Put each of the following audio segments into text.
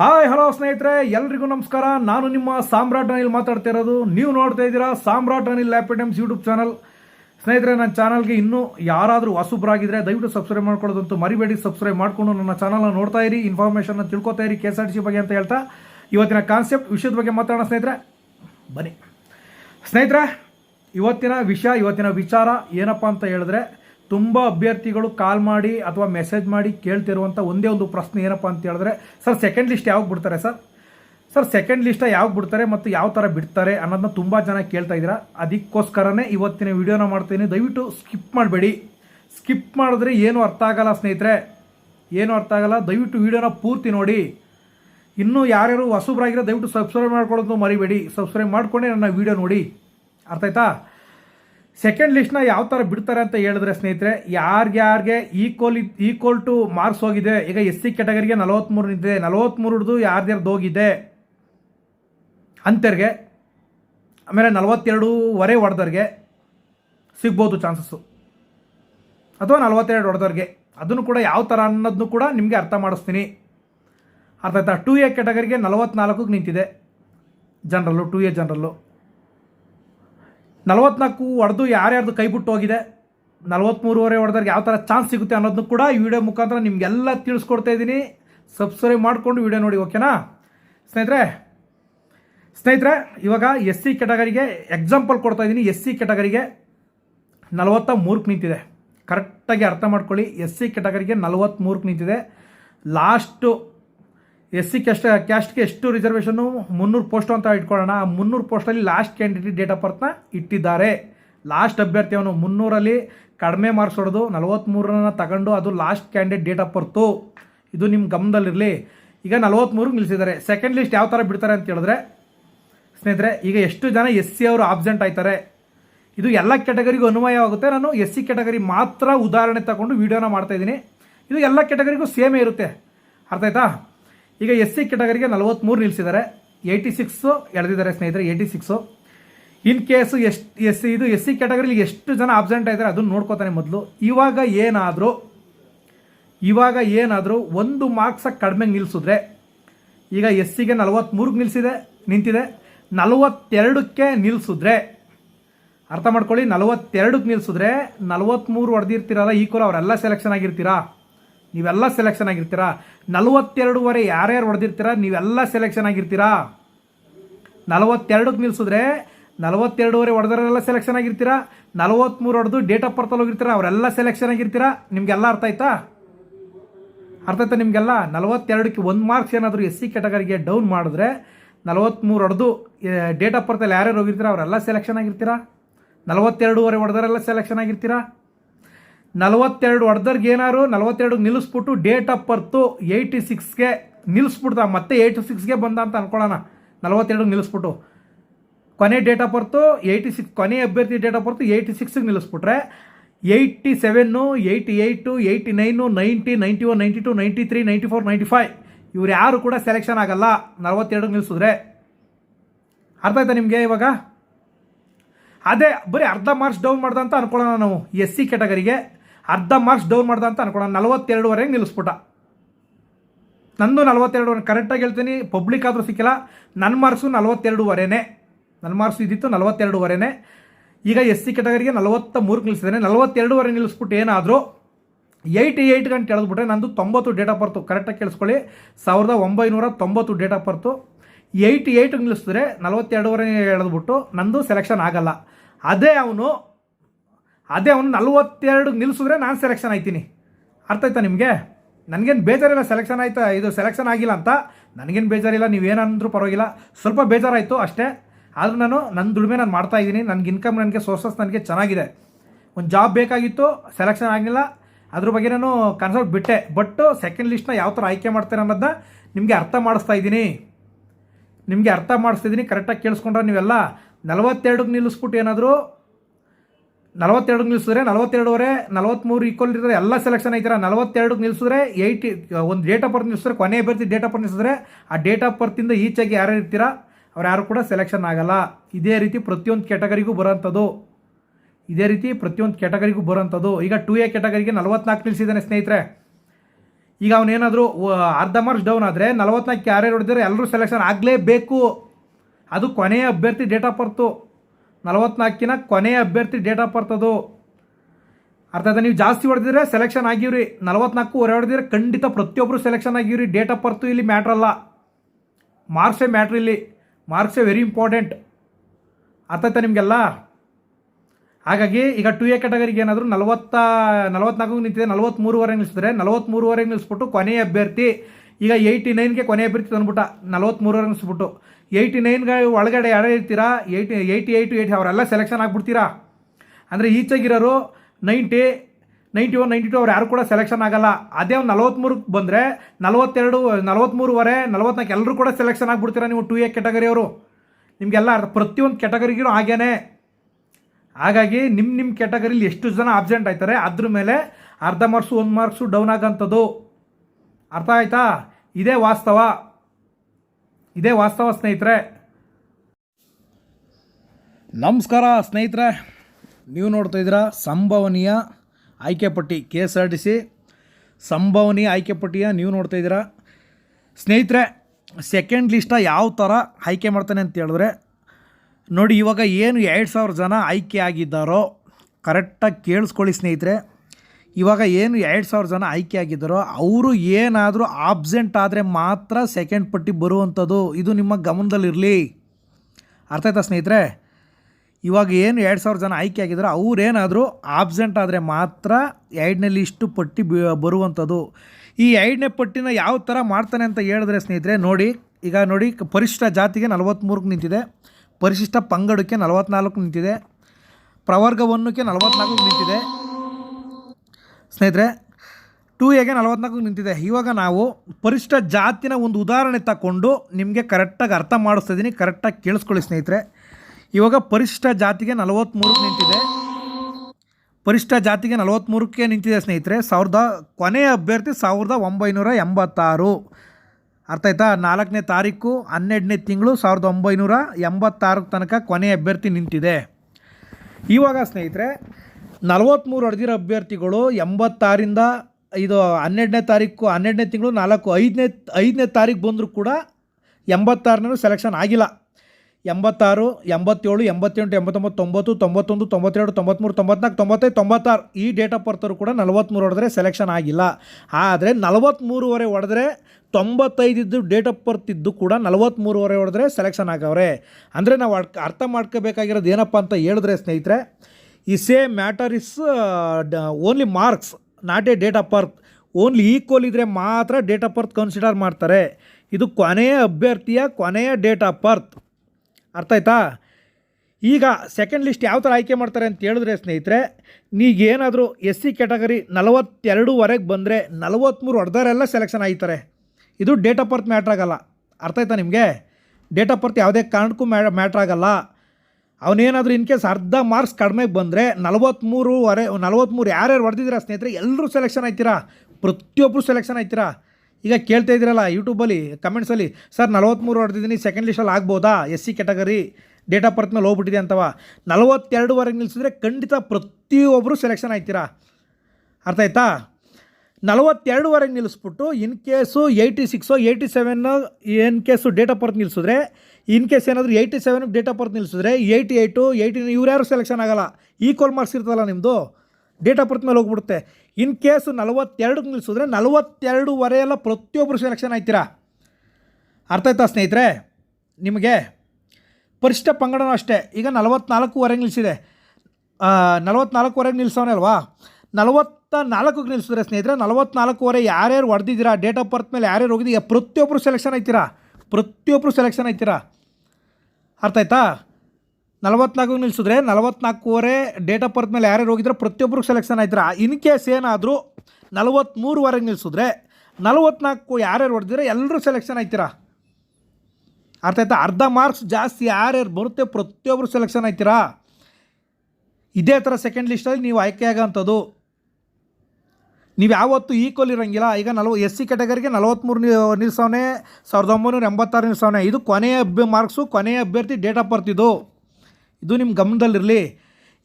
Hi, hello ಸ್ನೇಹಿತರೆ, ಎಲ್ರಿಗೂ ನಮಸ್ಕಾರ. ನಾನು ನಿಮ್ಮ ಸಾಮ್ರಾಟ್ ಅನಿಲ್ ಮಾತಾಡ್ತಾ ಇರೋದು. ನೀವು ನೋಡ್ತಾ ಇದ್ದೀರಾ ಸಾಮ್ರಾಟ್ ಅನಿಲ್ ಲ್ಯಾಪಿಟಮ್ಸ್ ಯೂಟ್ಯೂಬ್ ಚಾನಲ್. ಸ್ನೇಹಿತರೆ, ನನ್ನ ಚಾನಲ್ಗೆ ಇನ್ನೂ ಯಾರಾದರೂ ಹೊಸಬ್ರಾಗಿದ್ದರೆ ದಯವಿಟ್ಟು ಸಬ್ಸ್ಕ್ರೈಬ್ ಮಾಡ್ಕೊಳ್ಳೋದಂತೂ ಮರಿಬೇಡಿ. ಸಬ್ಸ್ಕ್ರೈಬ್ ಮಾಡಿಕೊಂಡು ನನ್ನ ಚಾನಲ್ನ ನೋಡ್ತಾ ಇರಿ ಇನ್ಫಾರ್ಮೇಷನ್ನ ತಿಳ್ಕೊತಾ ಇರಿ K S R T C ಬಗ್ಗೆ ಅಂತ ಹೇಳ್ತಾ ಇವತ್ತಿನ ಕಾನ್ಸೆಪ್ಟ್ ವಿಷಯದ ಬಗ್ಗೆ ಮಾತಾಡೋಣ ಸ್ನೇಹಿತರೆ. ಬನ್ನಿ. ಸ್ನೇಹಿತರೆ, ಇವತ್ತಿನ ವಿಷಯ, ಇವತ್ತಿನ ವಿಚಾರ ಏನಪ್ಪ ಅಂತ ಹೇಳಿದ್ರೆ ತುಂಬ ಅಭ್ಯರ್ಥಿಗಳು ಕಾಲ್ ಮಾಡಿ ಅಥವಾ ಮೆಸೇಜ್ ಮಾಡಿ ಕೇಳ್ತಿರುವಂಥ ಒಂದೇ ಒಂದು ಪ್ರಶ್ನೆ ಏನಪ್ಪ ಅಂತ ಹೇಳಿದ್ರೆ, ಸರ್ ಸೆಕೆಂಡ್ ಲಿಸ್ಟ್ ಯಾವಾಗ ಬಿಡ್ತಾರೆ ಸರ್? ಸರ್ ಸೆಕೆಂಡ್ ಲಿಸ್ಟ್ ಯಾವಾಗ ಬಿಡ್ತಾರೆ ಮತ್ತು ಯಾವ ಥರ ಬಿಡ್ತಾರೆ ಅನ್ನೋದನ್ನ ತುಂಬ ಜನ ಕೇಳ್ತಾ ಇದ್ದೀರಾ? ಅದಕ್ಕೋಸ್ಕರನೇ ಇವತ್ತಿನ ವಿಡಿಯೋನ ಮಾಡ್ತೀನಿ. ದಯವಿಟ್ಟು ಸ್ಕಿಪ್ ಮಾಡಬೇಡಿ. ಸ್ಕಿಪ್ ಮಾಡಿದ್ರೆ ಏನು ಅರ್ಥ ಆಗಲ್ಲ ಸ್ನೇಹಿತರೆ. ಏನು ಅರ್ಥ ಆಗಲ್ಲ? ದಯವಿಟ್ಟು ವಿಡಿಯೋನ ಪೂರ್ತಿ ನೋಡಿ. ಇನ್ನೂ ಯಾರ್ಯಾರು ಹೊಸಬ್ರಾಗಿರೋ ದಯವಿಟ್ಟು ಸಬ್ಸ್ಕ್ರೈಬ್ ಮಾಡ್ಕೊಳ್ಳೋದು ಮರಿಬೇಡಿ. ಸಬ್ಸ್ಕ್ರೈಬ್ ಮಾಡ್ಕೊಂಡೆ ನನ್ನ ವಿಡಿಯೋ ನೋಡಿ. ಅರ್ಥ ಆಯ್ತಾ? ಸೆಕೆಂಡ್ ಲಿಸ್ಟ್ನ ಯಾವ ಥರ ಬಿಡ್ತಾರೆ ಅಂತ ಹೇಳಿದ್ರೆ ಸ್ನೇಹಿತರೆ ಯಾರ್ಯಾರಿಗೆ ಈಕ್ವಲ್ ಈಕ್ವಲ್ ಟು ಮಾರ್ಕ್ಸ್ ಹೋಗಿದೆ, ಈಗ ಎಸ್ ಸಿ ಕೆಟಗರಿಗೆ ನಲವತ್ತ್ಮೂರು ಇದೆ ನಲವತ್ತ್ಮೂರು ಹಿಡಿದು ಯಾರ್ಯಾರ್ದು ಹೋಗಿದೆ ಅಂತರ್ಗೆ ಆಮೇಲೆ ನಲವತ್ತೆರಡೂವರೆ ಹೊಡೆದವ್ರಿಗೆ ಸಿಗ್ಬೋದು ಚಾನ್ಸಸ್ಸು ಅಥವಾ ನಲವತ್ತೆರಡು ಹೊಡೆದವ್ರಿಗೆ ಅದನ್ನು ಕೂಡ ಯಾವ ಥರ ಅನ್ನೋದನ್ನು ಕೂಡ ನಿಮಗೆ ಅರ್ಥ ಮಾಡಿಸ್ತೀನಿ. ಅರ್ಥ ಆಯ್ತಾ? ಟೂ ಎ ಕ್ಯಾಟಗರಿಗೆ ನಲವತ್ನಾಲ್ಕಕ್ಕೆ ನಿಂತಿದೆ. ಜನರಲ್ಲು ಟೂ ಎ ಜನರಲ್ಲು ನಲವತ್ನಾಲ್ಕು ಹೊಡೆದು ಯಾರ್ಯಾರ್ದು ಕೈ ಬಿಟ್ಟು ಹೋಗಿದೆ ನಲವತ್ತ್ಮೂರುವರೆ ಹೊಡೆದವ್ರಿಗೆ ಯಾವ ಥರ ಚಾನ್ಸ್ ಸಿಗುತ್ತೆ ಅನ್ನೋದನ್ನು ಕೂಡ ಈ ವಿಡಿಯೋ ಮುಖಾಂತರ ನಿಮಗೆಲ್ಲ ತಿಳಿಸ್ಕೊಡ್ತಾ ಇದ್ದೀನಿ. ಸಬ್ಸ್ಕ್ರೈಬ್ ಮಾಡಿಕೊಂಡು ವಿಡಿಯೋ ನೋಡಿ ಓಕೆನಾ ಸ್ನೇಹಿತರೆ ಸ್ನೇಹಿತರೆ, ಇವಾಗ ಎಸ್ ಸಿ ಕೆಟಗರಿಗೆ ಎಕ್ಸಾಂಪಲ್ ಕೊಡ್ತಾ ಇದ್ದೀನಿ. ಎಸ್ ಸಿ ಕೆಟಗರಿಗೆ ನಲವತ್ತ ಮೂರಕ್ಕೆ ನಿಂತಿದೆ ಕರೆಕ್ಟಾಗಿ ಅರ್ಥ ಮಾಡ್ಕೊಳ್ಳಿ. ಎಸ್ ಸಿ ಕೆಟಗರಿಗೆ ನಲವತ್ತ್ಮೂರಕ್ಕೆ ನಿಂತಿದೆ. ಲಾಸ್ಟು ಎಸ್ ಸಿ ಕ್ಯಾಸ್ಟ್ ಕ್ಯಾಸ್ಟ್ಗೆ ಎಷ್ಟು ರಿಸರ್ವೇಷನ್ನು ಮುನ್ನೂರು ಪೋಸ್ಟ್ ಅಂತ ಇಟ್ಕೊಳ್ಳೋಣ. ಆ ಮುನ್ನೂರು ಪೋಸ್ಟಲ್ಲಿ ಲಾಸ್ಟ್ ಕ್ಯಾಂಡಿಡೇಟ್ ಡೇಟ್ ಆಫ್ ಬರ್ತ್ನ ಇಟ್ಟಿದ್ದಾರೆ. ಲಾಸ್ಟ್ ಅಭ್ಯರ್ಥಿ ಅವನು ಮುನ್ನೂರಲ್ಲಿ ಕಡಿಮೆ ಮಾರ್ಕ್ಸ್ ಹೊಡೆದು ನಲವತ್ತ್ಮೂರನ್ನ ತಗೊಂಡು ಅದು last candidate date of birth ಇದು ನಿಮ್ಮ ಗಮನದಲ್ಲಿರಲಿ. ಈಗ ನಲವತ್ತ್ಮೂರು ನಿಲ್ಲಿಸಿದ್ದಾರೆ ಸೆಕೆಂಡ್ ಲಿಸ್ಟ್ ಯಾವ ಥರ ಬಿಡ್ತಾರೆ ಅಂತ ಹೇಳಿದ್ರೆ, ಸ್ನೇಹಿತರೆ, ಈಗ ಎಷ್ಟು ಜನ ಎಸ್ ಸಿ ಅವರು ಆಬ್ಸೆಂಟ್ ಆಯ್ತಾರೆ? ಇದು ಎಲ್ಲ ಕೆಟಗರಿಗೂ ಅನ್ವಯವಾಗುತ್ತೆ ನಾನು ಎಸ್ ಸಿ ಕೆಟಗರಿ ಮಾತ್ರ ಉದಾಹರಣೆ ತಗೊಂಡು ವೀಡಿಯೋನ ಮಾಡ್ತಾಯಿದ್ದೀನಿ ಇದು ಎಲ್ಲ ಕೆಟಗರಿಗೂ ಸೇಮೇ ಇರುತ್ತೆ. ಅರ್ಥ ಆಯ್ತಾ? ಈಗ ಎಸ್ ಸಿ ಕೆಟಗರಿಗೆ ನಲವತ್ತ್ಮೂರು ನಿಲ್ಲಿಸಿದ್ದಾರೆ ಏಯ್ಟಿ ಸಿಕ್ಸು ಎಳೆದಿದ್ದಾರೆ ಸ್ನೇಹಿತರೆ ಏಯ್ಟಿ ಸಿಕ್ಸು ಇನ್ ಕೇಸು ಎಷ್ಟು ಎಸ್ ಸಿ ಇದು ಎಸ್ ಸಿ ಕೆಟಗರಿಲಿ ಎಷ್ಟು ಜನ ಆಬ್ಸೆಂಟ್ ಆಗಿದ್ದಾರೆ ಅದನ್ನು ನೋಡ್ಕೋತಾನೆ ಮೊದಲು. ಇವಾಗ ಏನಾದರೂ ಇವಾಗ ಏನಾದರೂ ಒಂದು ಮಾರ್ಕ್ಸ ಕಡಿಮೆ ನಿಲ್ಲಿಸಿದ್ರೆ ಈಗ ಎಸ್ ಸಿಗೆ ನಲವತ್ತ್ಮೂರಿಗೆ ನಿಲ್ಲಿಸಿದೆ ನಿಂತಿದೆ. ನಲವತ್ತೆರಡಕ್ಕೆ ನಿಲ್ಲಿಸಿದ್ರೆ ಅರ್ಥ ಮಾಡ್ಕೊಳ್ಳಿ, ನಲವತ್ತೆರಡಕ್ಕೆ ನಿಲ್ಲಿಸಿದ್ರೆ ನಲವತ್ತ್ಮೂರು ಹೊಡೆದಿರ್ತೀರಲ್ಲ ಈಕ್ವಲ್ ಅವರೆಲ್ಲ ಸೆಲೆಕ್ಷನ್ ಆಗಿರ್ತೀರಾ? ನೀವೆಲ್ಲ ಸೆಲೆಕ್ಷನ್ ಆಗಿರ್ತೀರಾ? ನಲವತ್ತೆರಡುವರೆ ಯಾರ್ಯಾರು ಹೊಡೆದಿರ್ತೀರಾ? ನೀವೆಲ್ಲ ಸೆಲೆಕ್ಷನ್ ಆಗಿರ್ತೀರಾ? ನಲವತ್ತೆರಡಕ್ಕೆ ನಿಲ್ಲಿಸಿದ್ರೆ ನಲವತ್ತೆರಡುವರೆ ಹೊಡೆದವರೆಲ್ಲ ಸೆಲೆಕ್ಷನ್ ಆಗಿರ್ತೀರಾ? ನಲವತ್ತ್ಮೂರು ಹೊಡೆದು ಡೇಟ್ ಆಫ್ ಬರ್ತಲ್ಲಿ ಹೋಗಿರ್ತೀರಾ? ಅವರೆಲ್ಲ ಸೆಲೆಕ್ಷನ್ ಆಗಿರ್ತೀರಾ? ನಿಮಗೆಲ್ಲ ಅರ್ಥ ಆಯ್ತಾ? ಅರ್ಥ ಆಯ್ತಾ ನಿಮಗೆಲ್ಲ? ನಲವತ್ತೆರಡಕ್ಕೆ ಒಂದು ಮಾರ್ಕ್ಸ್ ಏನಾದರೂ ಎಸ್ ಸಿ ಕ್ಯಾಟಗರಿಗೆ ಡೌನ್ ಮಾಡಿದ್ರೆ ನಲವತ್ತ್ಮೂರು ಹೊಡೆದು ಡೇಟ್ ಆಫ್ ಬರ್ತಲ್ಲಿ ಯಾರ್ಯಾರು ಹೋಗಿರ್ತೀರಾ? ಅವರೆಲ್ಲ ಸೆಲೆಕ್ಷನ್ ಆಗಿರ್ತೀರಾ? ನಲವತ್ತೆರಡುವರೆ ಹೊಡೆದವರೆಲ್ಲ ಸೆಲೆಕ್ಷನ್ ಆಗಿರ್ತೀರಾ? ನಲವತ್ತೆರಡು ಹೊಡೆದವ್ರಿಗೆ ಏನಾರು, ನಲವತ್ತೆರಡು ನಿಲ್ಲಿಸ್ಬಿಟ್ಟು ಡೇಟ್ ಆಫ್ ಬರ್ತು ಏಯ್ಟಿ ಸಿಕ್ಸ್ಗೆ ನಿಲ್ಲಿಸ್ಬಿಡ್ತಾ ಮತ್ತೆ ಏಯ್ಟಿ ಸಿಕ್ಸ್ಗೆ ಬಂದ ಅಂತ ಅನ್ಕೊಳ್ಳೋಣ. ನಲವತ್ತೆರಡು ನಿಲ್ಲಿಸ್ಬಿಟ್ಟು. ಕೊನೆ date of birth eighty six ಕೊನೆ ಅಭ್ಯರ್ಥಿ ಡೇಟ್ ಆಫ್ ಬರ್ತು ಏಯ್ಟಿ ಸಿಕ್ಸ್ಗೆ ನಿಲ್ಲಿಸ್ಬಿಟ್ರೆ eighty seven eighty eight eighty nine ninety ninety one ninety two ninety three ninety four ninety five ಇವ್ರು ಯಾರು ಕೂಡ ಸೆಲೆಕ್ಷನ್ ಆಗಲ್ಲ. ನಲವತ್ತೆರಡು ನಿಲ್ಲಿಸಿದ್ರೆ. ಅರ್ಥ ಆಯ್ತಾ ನಿಮಗೆ ಇವಾಗ? ಅದೇ, ಬರೀ ಅರ್ಧ ಮಾರ್ಕ್ಸ್ ಡೌನ್ ಮಾಡ್ದಂತ ಅನ್ಕೊಳ್ಳೋಣ ನಾವು ಎಸ್ ಸಿ ಕೆಟಗರಿಗೆ ಅರ್ಧ ಮಾರ್ಕ್ಸ್ ಡೌನ್ ಮಾಡ್ದ ಅಂತ ಅನ್ಕೊಳ್ಳೋಣ ನಲವತ್ತೆರಡುವರೆಗೆ ನಿಲ್ಲಿಸ್ಬಿಟ್ಟ. ನಂದು ನಲವತ್ತೆರಡುವರೆ ಕರೆಕ್ಟಾಗಿ ಹೇಳ್ತೀನಿ ಪಬ್ಲಿಕ್ ಆದರೂ ಸಿಕ್ಕಿಲ್ಲ. ನನ್ನ ಮಾರ್ಕ್ಸು ನಲವತ್ತೆರಡುವರೆನೇ. ನನ್ನ ಮಾರ್ಕ್ಸ್ ಇದ್ದಿತ್ತು ನಲವತ್ತೆರಡುವರೆನೇ. ಈಗ ಎಸ್ ಸಿ ಕೆಟಗರಿಗೆ ನಲವತ್ತ ಮೂರು ನಿಲ್ಲಿಸಿದ್ದೇನೆ. ನಲವತ್ತೆರಡುವರೆ ನಿಲ್ಲಿಸ್ಬಿಟ್ಟು ಏನಾದರೂ ಏಯ್ಟಿ ಏಯ್ಟ್ ಗಂಟೆ ಎಳೆದ್ಬಿಟ್ರೆ ನಂದು ತೊಂಬತ್ತು ಡೇಟ್ ಆಫ್ ಬರ್ತು ಕರೆಕ್ಟಾಗಿ ಕೇಳಿಸ್ಕೊಳ್ಳಿ. ಸಾವಿರದ ಒಂಬೈನೂರ ತೊಂಬತ್ತು date of birth. Eighty eight ನಿಲ್ಲಿಸಿದ್ರೆ ನಲವತ್ತೆರಡುವರೆ ಎಳೆದ್ಬಿಟ್ಟು ನಂದು ಸೆಲೆಕ್ಷನ್ ಆಗಲ್ಲ. ಅದೇ ಅವನು ಅದೇ ಅವನು ನಲ್ವತ್ತೆರಡು ನಿಲ್ಲಿಸಿದ್ರೆ ನಾನು ಸೆಲೆಕ್ಷನ್ ಆಯ್ತೀನಿ. ಅರ್ಥ ಆಯ್ತಾ ನಿಮಗೆ? ನನಗೇನು ಬೇಜಾರಿಲ್ಲ ಸೆಲೆಕ್ಷನ್ ಆಯ್ತಾ, ಇದು ಸೆಲೆಕ್ಷನ್ ಆಗಿಲ್ಲ ಅಂತ. ನನಗೇನು ಬೇಜಾರಿಲ್ಲ, ನೀವೇನಂದ್ರೂ ಪರವಾಗಿಲ್ಲ. ಸ್ವಲ್ಪ ಬೇಜಾರಾಯಿತು ಅಷ್ಟೇ. ಆದರೂ ನಾನು ನನ್ನ ದುಡಿಮೆ ನಾನು ಮಾಡ್ತಾ ಇದ್ದೀನಿ. ನನಗೆ ಇನ್ಕಮ್ ನನಗೆ ಸೋರ್ಸಸ್ ನನಗೆ ಚೆನ್ನಾಗಿದೆ. ಒಂದು ಜಾಬ್ ಬೇಕಾಗಿತ್ತು ಸೆಲೆಕ್ಷನ್ ಆಗಿಲ್ಲ ಅದ್ರ ಬಗ್ಗೆ ನಾನು ಕನ್ಸಲ್ಟ್ ಬಿಟ್ಟೆ. ಬಟ್ ಸೆಕೆಂಡ್ ಲಿಸ್ಟ್ನ ಯಾವ ಥರ ಆಯ್ಕೆ ಮಾಡ್ತಾರೆ ಅನ್ನೋದನ್ನ ನಿಮಗೆ ಅರ್ಥ ಮಾಡಿಸ್ತಾ ಇದ್ದೀನಿ. ನಿಮಗೆ ಅರ್ಥ ಮಾಡಿಸ್ತಿದ್ದೀನಿ ಕರೆಕ್ಟಾಗಿ ಕೇಳಿಸ್ಕೊಂಡ್ರೆ ನೀವೆಲ್ಲ ನಲವತ್ತೆರಡಕ್ಕೆ ನಿಲ್ಲಿಸ್ಬಿಟ್ಟು ಏನಾದರೂ ನಲವತ್ತೆರಡು ನಿಲ್ಲಿಸಿದ್ರೆ ನಲವತ್ತೆರಡುವರೆ ನಲವತ್ತ್ಮೂರು ಈಕ್ವಲ್ ಇದ್ರೆ ಎಲ್ಲ ಸೆಲೆಕ್ಷನ್ ಐತೀರ ನಲವತ್ತೆರಡಕ್ಕೆ ನಿಲ್ಲಿಸಿದ್ರೆ ಏಯ್ಟಿ ಒಂದು ಡೇಟ್ ಆಫ್ ಬರ್ತ್ ನಿಲ್ಲಿಸಿದ್ರೆ ಕೊನೆ ಅಭ್ಯರ್ಥಿ ಡೇಟ್ ಆಫ್ ಬರ್ತ್ ನಿಲ್ಲಿಸಿದ್ರೆ ಆ ಡೇಟ್ ಆಫ್ ಬರ್ತಿಂದ ಈಚೆಗೆ ಯಾರು ಇರ್ತೀರಾ, ಅವ್ರು ಯಾರು ಕೂಡ ಸೆಲೆಕ್ಷನ್ ಆಗಲ್ಲ. ಇದೇ ರೀತಿ ಪ್ರತಿಯೊಂದು ಕ್ಯಾಟಗರಿಗೂ ಬರೋಂಥದ್ದು ಇದೇ ರೀತಿ ಪ್ರತಿಯೊಂದು ಕ್ಯಾಟಗರಿಗೂ ಬರೋಂಥದ್ದು ಈಗ ಟು ಎ ಕ್ಯಾಟಗರಿಗೆ ನಲವತ್ನಾಲ್ಕು ನಿಲ್ಲಿಸಿದ್ದಾನೆ ಸ್ನೇಹಿತರೆ. ಈಗ ಅವನೇನಾದರೂ ಅರ್ಧ ಮಾರ್ಕ್ಸ್ ಡೌನ್ ಆದರೆ ನಲವತ್ನಾಲ್ಕು ಯಾರ್ಯಾರು ಹೊಡೆದಿರೋ ಎಲ್ಲರೂ ಸೆಲೆಕ್ಷನ್ ಆಗಲೇಬೇಕು. ಅದು ಕೊನೆಯ ಅಭ್ಯರ್ಥಿ ಡೇಟ್ ಆಫ್ ಬರ್ತು ನಲವತ್ನಾಲ್ಕಿನ ಕೊನೆಯ ಅಭ್ಯರ್ಥಿ ಡೇಟ್ ಆಫ್ ಬರ್ತ್ ಅದು. ಅರ್ಥ ಆಯ್ತಾ? ನೀವು ಜಾಸ್ತಿ ಹೊಡೆದಿದ್ರೆ ಸೆಲೆಕ್ಷನ್ ಆಗಿವ್ರಿ. ನಲವತ್ನಾಲ್ಕು ಹೊಡೆದಿದ್ರೆ ಖಂಡಿತ ಪ್ರತಿಯೊಬ್ಬರು ಸೆಲೆಕ್ಷನ್ ಆಗಿವ್ರಿ. ಡೇಟ್ ಆಫ್ ಬರ್ತು ಇಲ್ಲಿ ಮ್ಯಾಟ್ರ್ ಅಲ್ಲ. ಮಾರ್ಕ್ಸೇ ಮ್ಯಾಟ್ರ್ ಇಲ್ಲಿ. ಮಾರ್ಕ್ಸೇ ವೆರಿ ಇಂಪಾರ್ಟೆಂಟ್ ಅರ್ಥ ಆಯ್ತಾ ನಿಮಗೆಲ್ಲ? ಹಾಗಾಗಿ ಈಗ ಟು ಎ ಕ್ಯಾಟಗರಿಗೆ ಏನಾದರೂ ನಲವತ್ತ, ನಲವತ್ನಾಲ್ಕು ನಿಂತಿದೆ ನಲವತ್ತ್ಮೂರುವರೆಗೆ ನಿಲ್ಲಿಸಿದ್ರೆ ನಲವತ್ತ್ಮೂರುವರೆಗೆ ನಿಲ್ಲಿಸ್ಬಿಟ್ಟು ಕೊನೆಯ ಅಭ್ಯರ್ಥಿ ಈಗ ಏಯ್ಟಿ ನೈನ್ಗೆ ಕೊನೆಯ ಅಭ್ಯರ್ಥಿ ತಂದ್ಬಿಟ್ಟ. ನಲವತ್ತ್ಮೂರವರೆಗೆ ನಿಲ್ಲಿಸ್ಬಿಟ್ಟು ಏಯ್ಟಿ ನೈನ್ಗೆ ಒಳಗಡೆ ಯಾರು ಇರ್ತೀರಾ ಏಯ್ಟಿ ಏಯ್ಟಿ ಏಯ್ಟು ಏಯ್ಟಿ ಅವರೆಲ್ಲ ಸೆಲೆಕ್ಷನ್ ಆಗಿಬಿಡ್ತೀರಾ? ಅಂದರೆ ಈಚೆಗಿರೋರು ninety ninety one ninety two ಅವ್ರು ಯಾರು ಕೂಡ ಸೆಲೆಕ್ಷನ್ ಆಗಲ್ಲ. ಅದೇ ಒಂದು ನಲವತ್ತ್ಮೂರಕ್ಕೆ ಬಂದರೆ ನಲವತ್ತೆರಡು ನಲವತ್ತ್ಮೂರುವರೆ ನಲವತ್ನಾಲ್ಕು ಎಲ್ಲರೂ ಕೂಡ ಸೆಲೆಕ್ಷನ್ ಆಗಿಬಿಡ್ತೀರಾ ನೀವು ಟು ಎ ಕ್ಯಾಟಗರಿಯವರು ನಿಮಗೆಲ್ಲ ಪ್ರತಿಯೊಂದು ಕ್ಯಾಟಗರಿಗೂ ಹಾಗೇ ಹಾಗಾಗಿ ನಿಮ್ಮ ನಿಮ್ಮ ಕ್ಯಾಟಗರಿಲಿ ಎಷ್ಟು ಜನ ಅಬ್ಸೆಂಟ್ ಆಯ್ತಾರೆ, ಅದ್ರ ಮೇಲೆ ಅರ್ಧ ಮಾರ್ಕ್ಸು ಒಂದು ಮಾರ್ಕ್ಸು ಡೌನ್ ಆಗೋಂಥದ್ದು. ಅರ್ಥ ಆಯ್ತಾ? ಇದೇ ವಾಸ್ತವ. ಇದೇ ವಾಸ್ತವ, ಸ್ನೇಹಿತರೆ. ನಮಸ್ಕಾರ, ಸ್ನೇಹಿತರೆ. ನೀವು ನೋಡ್ತಾ ಇದ್ದೀರಾ ಸಂಭವನೀಯ ಆಯ್ಕೆ ಪಟ್ಟಿ K S R T C ಸಂಭವನೀಯ ಆಯ್ಕೆ ಪಟ್ಟಿಯ ನೀವು ನೋಡ್ತಾ ಇದ್ದೀರಾ. ಸ್ನೇಹಿತರೆ ಸೆಕೆಂಡ್ ಲಿಸ್ಟ ಯಾವ ಥರ ಆಯ್ಕೆ ಮಾಡ್ತಾನೆ ಅಂತ ಹೇಳಿದ್ರೆ, ನೋಡಿ ಇವಾಗ ಏನು ಎರಡು ಸಾವಿರ ಜನ ಆಯ್ಕೆ ಆಗಿದ್ದಾರೋ ಕರೆಕ್ಟಾಗಿ ಕೇಳಿಸ್ಕೊಳ್ಳಿ, ಸ್ನೇಹಿತರೆ. ಇವಾಗ ಏನು ಎರಡು ಸಾವಿರ ಜನ ಆಯ್ಕೆ ಆಗಿದ್ದಾರೋ, ಅವರು ಏನಾದರೂ ಆಬ್ಸೆಂಟ್ ಆದರೆ ಮಾತ್ರ ಸೆಕೆಂಡ್ ಪಟ್ಟಿ ಬರುವಂಥದ್ದು ಇದು ನಿಮ್ಮ ಗಮನದಲ್ಲಿರಲಿ. ಅರ್ಥ ಆಯ್ತಾ ಸ್ನೇಹಿತರೆ? ಇವಾಗ ಏನು ಎರಡು ಸಾವಿರ ಜನ ಆಯ್ಕೆ ಆಗಿದ್ದಾರೆ, ಅವರೇನಾದರೂ ಆಬ್ಸೆಂಟ್ ಆದರೆ ಮಾತ್ರ ಎರಡನೇ ಇಷ್ಟು ಪಟ್ಟಿ ಬರುವಂಥದ್ದು. ಈ ಎರಡನೇ ಪಟ್ಟಿನ ಯಾವ ಥರ ಮಾಡ್ತಾನೆ ಅಂತ ಹೇಳಿದ್ರೆ ಸ್ನೇಹಿತರೆ, ನೋಡಿ, ಈಗ ನೋಡಿ, ಪರಿಶಿಷ್ಟ ಜಾತಿಗೆ ನಲವತ್ತ್ಮೂರಕ್ಕೆ ನಿಂತಿದೆ, ಪರಿಶಿಷ್ಟ ಪಂಗಡಕ್ಕೆ ನಲವತ್ತ್ನಾಲ್ಕು ನಿಂತಿದೆ ಪ್ರವರ್ಗ ಒನ್ನಕ್ಕೆ ನಲವತ್ನಾಲ್ಕು ನಿಂತಿದೆ ಸ್ನೇಹಿತರೆ ಟೂ ಎಗೆ ನಲವತ್ನಾಲ್ಕು ನಿಂತಿದೆ? ಇವಾಗ ನಾವು ಪರಿಷ್ಠ ಜಾತಿನ ಒಂದು ಉದಾಹರಣೆ ತಗೊಂಡು ನಿಮಗೆ ಕರೆಕ್ಟಾಗಿ ಅರ್ಥ ಮಾಡಿಸ್ತಾ ಇದ್ದೀನಿ ಕರೆಕ್ಟಾಗಿ ಕೇಳಿಸ್ಕೊಳ್ಳಿ ಸ್ನೇಹಿತರೆ. ಇವಾಗ ಪರಿಷ್ಠ ಜಾತಿಗೆ ನಲವತ್ತ್ಮೂರಕ್ಕೆ ನಿಂತಿದೆ. ಪರಿಷ್ಠ ಜಾತಿಗೆ ನಲವತ್ತ್ಮೂರಕ್ಕೆ ನಿಂತಿದೆ ಸ್ನೇಹಿತರೆ. ಸಾವಿರದ ಕೊನೆಯ ಅಭ್ಯರ್ಥಿ ಸಾವಿರದ ಒಂಬೈನೂರ ಎಂಬತ್ತಾರು. ಅರ್ಥ ಆಯ್ತಾ? ನಾಲ್ಕನೇ ತಾರೀಕು, ಹನ್ನೆರಡನೇ ತಿಂಗಳು ಸಾವಿರದ ಒಂಬೈನೂರ ಎಂಬತ್ತಾರಕ್ಕೆ ತನಕ ಕೊನೆಯ ಅಭ್ಯರ್ಥಿ ನಿಂತಿದೆ. ಇವಾಗ ಸ್ನೇಹಿತರೆ ನಲವತ್ತ್ಮೂರು ಹೊಡೆದಿರೋ ಅಭ್ಯರ್ಥಿಗಳು ಎಂಬತ್ತಾರಿಂದ ಇದು ಹನ್ನೆರಡನೇ ತಾರೀಕು, ಹನ್ನೆರಡನೇ ತಿಂಗಳು, ನಾಲ್ಕು, ಐದನೇ ಐದನೇ ತಾರೀಕು ಬಂದರೂ ಕೂಡ ಎಂಬತ್ತಾರನೇ ಸೆಲೆಕ್ಷನ್ ಆಗಿಲ್ಲ. ಎಂಬತ್ತಾರು, ಎಂಬತ್ತೇಳು, ಎಂಬತ್ತೆಂಟು, ಎಂಬತ್ತೊಂಬತ್ತು ತೊಂಬತ್ತು ತೊಂಬತ್ತೊಂದು, ತೊಂಬತ್ತೆರಡು ತೊಂಬತ್ತ್ಮೂರು ತೊಂಬತ್ನಾಲ್ಕು, ತೊಂಬತ್ತೈದು, ತೊಂಬತ್ತಾರು ಈ ಡೇಟ್ ಆಫ್ ಬರ್ತರು ಕೂಡ ನಲವತ್ತ್ಮೂರು ಹೊಡೆದ್ರೆ ಸೆಲೆಕ್ಷನ್ ಆಗಿಲ್ಲ. ಆದರೆ ನಲವತ್ತ್ಮೂರುವರೆ ಹೊಡೆದ್ರೆ ತೊಂಬತ್ತೈದಿದ್ದು ಡೇಟ್ ಆಫ್ ಬರ್ತ್ ಇದ್ದು ಕೂಡ ನಲವತ್ತ್ಮೂರುವರೆ ಹೊಡೆದ್ರೆ ಸೆಲೆಕ್ಷನ್ ಆಗವ್ರೆ. ಅಂದರೆ ನಾವು ಅರ್ಥ ಅರ್ಥ ಮಾಡ್ಕೋಬೇಕಾಗಿರೋದು ಏನಪ್ಪ ಅಂತ ಹೇಳಿದ್ರೆ ಸ್ನೇಹಿತರೆ ಈ same matter is only marks not a date of birth only equal ಇದ್ದರೆ ಮಾತ್ರ ಡೇಟ್ ಆಫ್ ಬರ್ತ್ ಕನ್ಸಿಡರ್ ಮಾಡ್ತಾರೆ. ಇದು ಕೊನೆಯ ಅಭ್ಯರ್ಥಿಯ ಕೊನೆಯ ಡೇಟ್ ಆಫ್ ಬರ್ತ್ ಅರ್ಥ ಆಯ್ತಾ? ಈಗ ಸೆಕೆಂಡ್ ಲಿಸ್ಟ್ ಯಾವ ಥರ ಆಯ್ಕೆ ಮಾಡ್ತಾರೆ ಅಂತ ಹೇಳಿದ್ರೆ ಸ್ನೇಹಿತರೆ, ನೀಗೇನಾದರೂ ಎಸ್ ಸಿ ಕ್ಯಾಟಗರಿ ನಲವತ್ತೆರಡೂವರೆಗೆ ಬಂದರೆ ನಲವತ್ತ್ಮೂರು ಹೊಡೆದವರೆಲ್ಲ ಸೆಲೆಕ್ಷನ್ ಆಯ್ತಾರೆ. ಇದು ಡೇಟ್ ಆಫ್ ಬರ್ತ್ ಮ್ಯಾಟ್ರ್ ಆಗಲ್ಲ. ಅರ್ಥ ಆಯ್ತಾ ನಿಮಗೆ? ಡೇಟ್ ಆಫ್ ಬರ್ತ್ ಯಾವುದೇ ಕಾರಣಕ್ಕೂ ಮ್ಯಾ ಮ್ಯಾಟ್ರ್ ಆಗಲ್ಲ. ಅವನೇನಾದರೂ ಇನ್ ಕೇಸ್ ಅರ್ಧ ಮಾರ್ಕ್ಸ್ ಕಡಿಮೆಗೆ ಬಂದರೆ ನಲವತ್ತ್ಮೂರುವರೆ ನಲವತ್ತ್ಮೂರು ಯಾರ್ಯಾರು ಹೊಡೆದಿದ್ದೀರಾ ಸ್ನೇಹಿತರೆ ಎಲ್ಲರೂ ಸೆಲೆಕ್ಷನ್ ಆಯ್ತೀರಾ? ಪ್ರತಿಯೊಬ್ಬರು ಸೆಲೆಕ್ಷನ್ ಆಯ್ತೀರಾ? ಈಗ ಕೇಳ್ತಾ ಇದ್ದೀರಲ್ಲ ಯೂಟ್ಯೂಬಲ್ಲಿ ಕಮೆಂಟ್ಸಲ್ಲಿ ಸರ್ ನಲವತ್ತ್ಮೂರು ಹೊಡೆದಿದ್ದೀನಿ ಸೆಕೆಂಡ್ ಲಿಸ್ಟಲ್ಲಿ ಆಗ್ಬೋದಾ? S C category date of birth ಮೇಲೆ ಹೋಗ್ಬಿಟ್ಟಿದೆ ಅಂತವ? ನಲವತ್ತೆರಡುವರೆಗೆ ನಿಲ್ಲಿಸಿದ್ರೆ ಖಂಡಿತ ಪ್ರತಿಯೊಬ್ಬರು ಸೆಲೆಕ್ಷನ್ ಆಯ್ತೀರಾ? ಅರ್ಥ ಆಯ್ತಾ? ನಲವತ್ತೆರಡುವರೆಗೆ ನಿಲ್ಲಿಸ್ಬಿಟ್ಟು in case eighty six eighty seven in case date of birth ನಿಲ್ಲಿಸಿದ್ರೆ in case ಏನಾದರೂ eighty seven date of birth ನಿಲ್ಲಿಸಿದ್ರೆ eighty eight eighty ಇವ್ರು ಸೆಲೆಕ್ಷನ್ ಆಗಲ್ಲ. ಈಕ್ವಲ್ ಮಾರ್ಕ್ಸ್ ಇರ್ತಲ್ಲ ನಿಮ್ಮದು ಡೇಟ್ ಆಫ್ ಬರ್ತ್ ಮೇಲೆ ಹೋಗ್ಬಿಡುತ್ತೆ. ಇನ್ ಕೇಸು ನಲವತ್ತೆರಡು ನಿಲ್ಲಿಸಿದ್ರೆ ನಲವತ್ತೆರಡುವರೆ ಎಲ್ಲ ಪ್ರತಿಯೊಬ್ಬರು ಸೆಲೆಕ್ಷನ್ ಆಯ್ತೀರಾ? ಅರ್ಥ ಆಯ್ತಾ ಸ್ನೇಹಿತರೆ? ನಿಮಗೆ? ಪರಿಷ್ಠ ಪಂಗಡನೂ ಅಷ್ಟೇ. ಈಗ ನಲವತ್ನಾಲ್ಕುವರೆಗೆ ನಿಲ್ಲಿಸಿದೆ. ನಲವತ್ನಾಲ್ಕುವರೆಗೆ ನಿಲ್ಲಿಸೋನೆ ಅಲ್ವಾ? ನಲವತ್ತ ನಾಲ್ಕಕ್ಕೆ ನಿಲ್ಲಿಸಿದ್ರೆ ಸ್ನೇಹಿತರೆ, ನಲವತ್ನಾಲ್ಕುವರೆ ಯಾರ್ಯಾರು ಹೊಡೆದಿದ್ದೀರಾ ಡೇಟ್ ಆಫ್ ಬರ್ತ್ ಮೇಲೆ ಯಾರ್ಯಾರು ಹೋಗಿದ್ದೀರಾ ಪ್ರತಿಯೊಬ್ಬರು ಸೆಲೆಕ್ಷನ್ ಆಯ್ತೀರಾ ಪ್ರತಿಯೊಬ್ಬರು ಸೆಲೆಕ್ಷನ್ ಆಯ್ತೀರಾ ಅರ್ಥ ಆಯ್ತಾ? ನಲವತ್ನಾಲ್ಕು ನಿಲ್ಲಿಸಿದ್ರೆ ನಲವತ್ನಾಲ್ಕೂವರೆ ಡೇಟ್ ಆಫ್ ಬರ್ತ್ ಮೇಲೆ ಯಾರ್ಯಾರು ಹೋಗಿದ್ರೆ ಪ್ರತಿಯೊಬ್ಬರು ಸೆಲೆಕ್ಷನ್ ಆಯ್ತೀರಾ ಇನ್ ಕೇಸ್ ಏನಾದರೂ ನಲವತ್ತ್ಮೂರುವರೆಗೆ ನಿಲ್ಲಿಸಿದ್ರೆ ನಲವತ್ನಾಲ್ಕು ಯಾರ್ಯಾರು ಹೊಡೆದಿದ್ರೆ ಎಲ್ಲರೂ ಸೆಲೆಕ್ಷನ್ ಆಯ್ತೀರಾ ಅರ್ಥ ಆಯ್ತಾ? ಅರ್ಧ ಮಾರ್ಕ್ಸ್ ಜಾಸ್ತಿ ಯಾರ್ಯಾರು ಬರುತ್ತೆ ಪ್ರತಿಯೊಬ್ಬರು ಸೆಲೆಕ್ಷನ್ ಆಯ್ತೀರಾ ಇದೇ ಥರ ಸೆಕೆಂಡ್ ಲಿಸ್ಟಲ್ಲಿ ನೀವು ಆಯ್ಕೆ ಆಗೋಂಥದ್ದು ನೀವು ಯಾವತ್ತೂ ಈಕ್ವಲ್ ಇರೋಂಗಿಲ್ಲ. ಈಗ ನಲ್ವ ಎಸ್ ಸಿ ಕ್ಯಾಟಗರಿಗೆ ನಲವತ್ತ್ಮೂರು ನಿಲ್ಸವನೆ ಸಾವಿರದ ಒಂಬೈನೂರ ಎಂಬತ್ತಾರು ನಿಲ್ಸವನೆ. ಇದು ಕೊನೆಯ ಅಭ್ಯ ಮಾರ್ಕ್ಸು ಕೊನೆಯ ಅಭ್ಯರ್ಥಿ ಡೇಟ್ ಆಫ್ ಬರ್ತ್ ಇದು. ಇದು ನಿಮ್ಮ ಗಮನದಲ್ಲಿರಲಿ.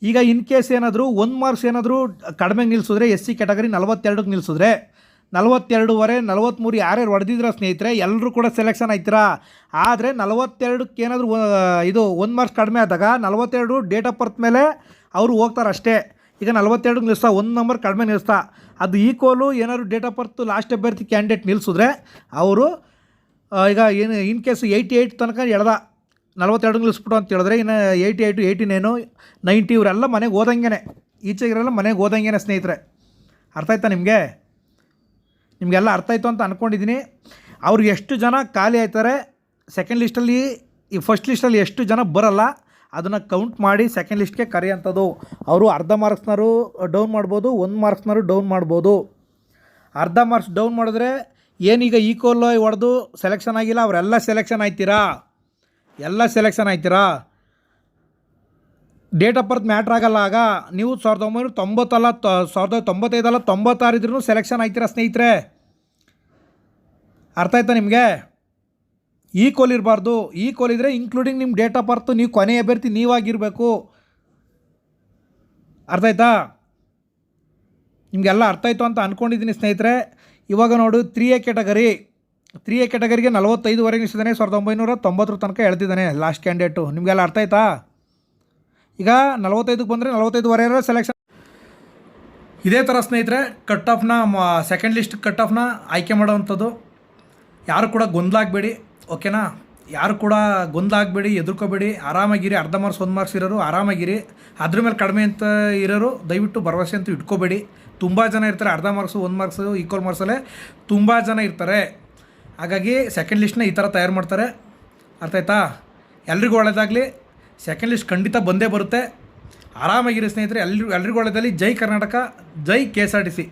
ಈಗ ಇನ್ ಕೇಸ್ ಏನಾದರೂ, ಒಂದು ಮಾರ್ಕ್ಸ್ ಏನಾದರೂ ಕಡಿಮೆ ನಿಲ್ಲಿಸಿದ್ರೆ ಎಸ್ ಸಿ ಕ್ಯಾಟಗರಿ ನಲವತ್ತೆರಡಕ್ಕೆ ನಿಲ್ಲಿಸಿದ್ರೆ ನಲವತ್ತೆರಡುವರೆ ನಲವತ್ತ್ಮೂರು ಯಾರ್ಯಾರು ಹೊಡೆದಿದ್ರ ಸ್ನೇಹಿತರೆ ಎಲ್ಲರೂ ಕೂಡ ಸೆಲೆಕ್ಷನ್ ಆಯ್ತೀರಾ? ಆದರೆ ನಲವತ್ತೆರಡಕ್ಕೆ ಏನಾದರೂ ಇದು ಒಂದು ಮಾರ್ಕ್ಸ್ ಕಡಿಮೆ ಆದಾಗ, ನಲವತ್ತೆರಡು ಡೇಟ್ ಆಫ್ ಬರ್ತ್ ಮೇಲೆ ಅವರು ಹೋಗ್ತಾರೆ ಅಷ್ಟೇ ಈಗ ನಲವತ್ತೆರಡು ನಿಲ್ಲಿಸ್ತಾ ಒಂದು ನಂಬರ್ ಕಡಿಮೆ ನಿಲ್ಲಿಸ್ತಾ ಅದು ಈಕ್ವಲು ಏನಾದ್ರು ಡೇಟ್ ಆಫ್ ಬರ್ತು ಲಾಸ್ಟ್ ಅಭ್ಯರ್ಥಿ ಕ್ಯಾಂಡಿಡೇಟ್ ನಿಲ್ಲಿಸಿದ್ರೆ ಅವರು ಈಗ ಏನು ಇನ್ ಕೇಸ್ ಏಯ್ಟಿ ಏಯ್ಟ್ ತನಕ ಎಳ್ದ, ನಲ್ವತ್ತೆರಡು ನಿಲ್ಲಿಸ್ಬಿಟ್ಟು ಅಂತ ಹೇಳಿದ್ರೆ, ಇನ್ನು eighty eight eighty nine ninety ಇವರೆಲ್ಲ ಮನೆಗೆ ಓದಂಗೆ ಈಚೆಗಿರೆಲ್ಲ ಮನೆಗೆ ಓದಂಗೆ ಸ್ನೇಹಿತರೆ. ಅರ್ಥ ಆಯ್ತಾ ನಿಮಗೆ? ನಿಮಗೆಲ್ಲ ಅರ್ಥ ಆಯಿತು ಅಂತ ಅಂದ್ಕೊಂಡಿದ್ದೀನಿ ಅವ್ರು ಎಷ್ಟು ಜನ ಖಾಲಿ ಆಯ್ತಾರೆ ಸೆಕೆಂಡ್ ಲಿಸ್ಟಲ್ಲಿ ಈ ಫಸ್ಟ್ ಲಿಸ್ಟಲ್ಲಿ ಎಷ್ಟು ಜನ ಬರಲ್ಲ ಅದನ್ನು ಕೌಂಟ್ ಮಾಡಿ ಸೆಕೆಂಡ್ ಲಿಸ್ಟ್ಗೆ ಕರೆಯೋಂಥದ್ದು. ಅವರು ಅರ್ಧ ಮಾರ್ಕ್ಸ್ನವರು ಡೌನ್ ಮಾಡ್ಬೋದು, ಒಂದು ಮಾರ್ಕ್ಸ್ನವರು ಡೌನ್ ಮಾಡ್ಬೋದು. ಅರ್ಧ ಮಾರ್ಕ್ಸ್ ಡೌನ್ ಮಾಡಿದ್ರೆ ಏನೀಗ ಈಕ್ವಲ್ ಹೊಡೆದು ಸೆಲೆಕ್ಷನ್ ಆಗಿಲ್ಲ, ಅವರೆಲ್ಲ ಸೆಲೆಕ್ಷನ್ ಆಯ್ತೀರಾ? ಎಲ್ಲ ಸೆಲೆಕ್ಷನ್ ಆಯ್ತೀರಾ? ಡೇಟ್ ಆಫ್ ಬರ್ತ್ ಮ್ಯಾಟ್ರ್ ಆಗಲ್ಲ ಆಗ ನೀವು ಸಾವಿರದ ಒಂಬೈನೂರ ತೊಂಬತ್ತಲ್ಲ ಸಾವಿರದ ತೊಂಬತ್ತೈದಲ್ಲ ತೊಂಬತ್ತಾರು ಇದ್ರೂ ಸೆಲೆಕ್ಷನ್ ಆಯ್ತೀರಾ ಸ್ನೇಹಿತರೆ? ಅರ್ಥ ಆಯ್ತಾ ನಿಮಗೆ? ಈಕ್ವಲ್ ಇರಬಾರ್ದು ಈಕ್ವಲ್ ಇದ್ದರೆ ಇನ್ಕ್ಲೂಡಿಂಗ್ ನಿಮ್ಮ ಡೇಟ್ ಆಫ್ ಬರ್ತು ನೀವು ಕೊನೆ ಅಭ್ಯರ್ಥಿ ನೀವಾಗಿರಬೇಕು. ಅರ್ಥ ಆಯ್ತಾ? ನಿಮಗೆಲ್ಲ ಅರ್ಥ ಆಯಿತು ಅಂತ ಅಂದ್ಕೊಂಡಿದ್ದೀನಿ ಸ್ನೇಹಿತರೆ. ಇವಾಗ ನೋಡು three A category three A ಕ್ಯಾಟಗರಿಗೆ ನಲವತ್ತೈದುವರೆಗೆ ನಿಲ್ಲಿಸಿದ್ದಾನೆ, ಸಾವಿರದ ಒಂಬೈನೂರ ತೊಂಬತ್ತರ ತನಕ ಹೇಳ್ತಿದ್ದಾನೆ ಲಾಸ್ಟ್ ಕ್ಯಾಂಡಿಡೇಟು ನಿಮಗೆಲ್ಲ ಅರ್ಥ ಆಯ್ತಾ? ಈಗ ನಲವತ್ತೈದಕ್ಕೆ ಬಂದರೆ ನಲವತ್ತೈದುವರೆ ಸೆಲೆಕ್ಷನ್ ಇದೇ ಥರ ಸ್ನೇಹಿತರೆ ಕಟ್ ಆಫ್ನ ಸೆಕೆಂಡ್ ಲಿಸ್ಟ್ ಕಟ್ ಆಫ್ನ ಆಯ್ಕೆ ಮಾಡೋವಂಥದ್ದು. ಯಾರು ಕೂಡ ಗೊಂದಲ ಆಗಬೇಡಿ. ಓಕೆನಾ? ಯಾರು ಕೂಡ ಗೊಂದಾಗಬೇಡಿ, ಎದುರ್ಕೋಬೇಡಿ. ಆರಾಮಾಗಿರಿ, ಅರ್ಧ ಮಾರ್ಕ್ಸ್, ಒಂದು ಮಾರ್ಕ್ಸ್ ಇರೋರು ಆರಾಮಾಗಿರಿ. ಅದ್ರ ಮೇಲೆ ಕಡಿಮೆ ಅಂತ ಇರೋರು ದಯವಿಟ್ಟು ಭರವಸೆ ಅಂತೂ ಇಟ್ಕೋಬೇಡಿ. ತುಂಬ ಜನ ಇರ್ತಾರೆ, ಅರ್ಧ ಮಾರ್ಕ್ಸು, ಒಂದು ಮಾರ್ಕ್ಸು ಈಕ್ವಲ್ ಮಾರ್ಕ್ಸಲ್ಲೇ ತುಂಬ ಜನ ಇರ್ತಾರೆ. ಹಾಗಾಗಿ ಸೆಕೆಂಡ್ ಲಿಸ್ಟ್ನ ಈ ಥರ ತಯಾರು ಮಾಡ್ತಾರೆ. ಅರ್ಥ ಆಯ್ತಾ? ಎಲ್ರಿಗೂ ಒಳ್ಳೆಯದಾಗಲಿ ಸೆಕೆಂಡ್ ಲಿಸ್ಟ್ ಖಂಡಿತ ಬಂದೇ ಬರುತ್ತೆ. ಆರಾಮಾಗಿರಿ ಸ್ನೇಹಿತರೆ ಎಲ್ರಿಗೂ ಎಲ್ರಿಗೂ ಒಳ್ಳೆಯದಲ್ಲಿ ಜೈ ಕರ್ನಾಟಕ, ಜೈ K S R T C.